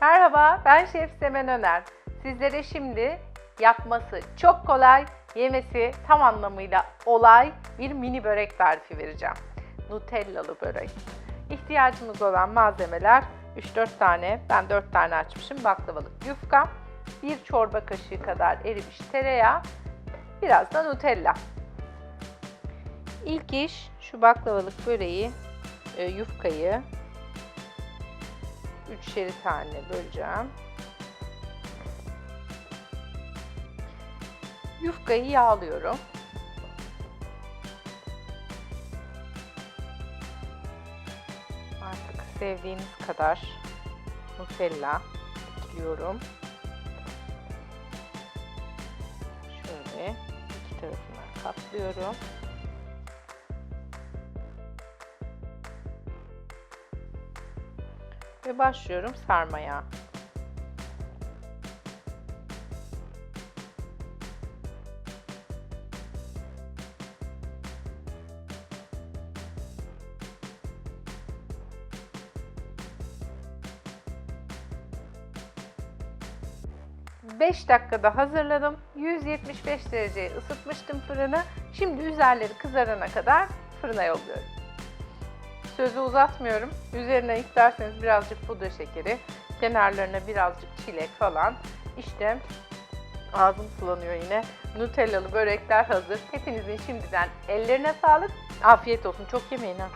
Merhaba, ben Şef Semen Öner. Sizlere şimdi yapması çok kolay, yemesi tam anlamıyla olay bir mini börek tarifi vereceğim. Nutellalı börek. İhtiyacımız olan malzemeler 3-4 tane, ben 4 tane açmışım baklavalık yufka, 1 çorba kaşığı kadar erimiş tereyağı, biraz da Nutella. İlk iş şu baklavalık böreği, e, yufkayı üçeri tane böleceğim. Yufkayı yağlıyorum. Artık sevdiğiniz kadar Nutella ekliyorum. Şöyle iki tarafına katlıyorum. Ve başlıyorum sarmaya. Beş dakikada hazırladım. 175 dereceye ısıtmıştım fırını. Şimdi üzerleri kızarana kadar fırına yolluyorum. Sözü uzatmıyorum. Üzerine isterseniz birazcık pudra şekeri, kenarlarına birazcık çilek falan. İşte ağzım sulanıyor yine. Nutellalı börekler hazır. Hepinizin şimdiden ellerine sağlık. Afiyet olsun. Çok yemeyin ha.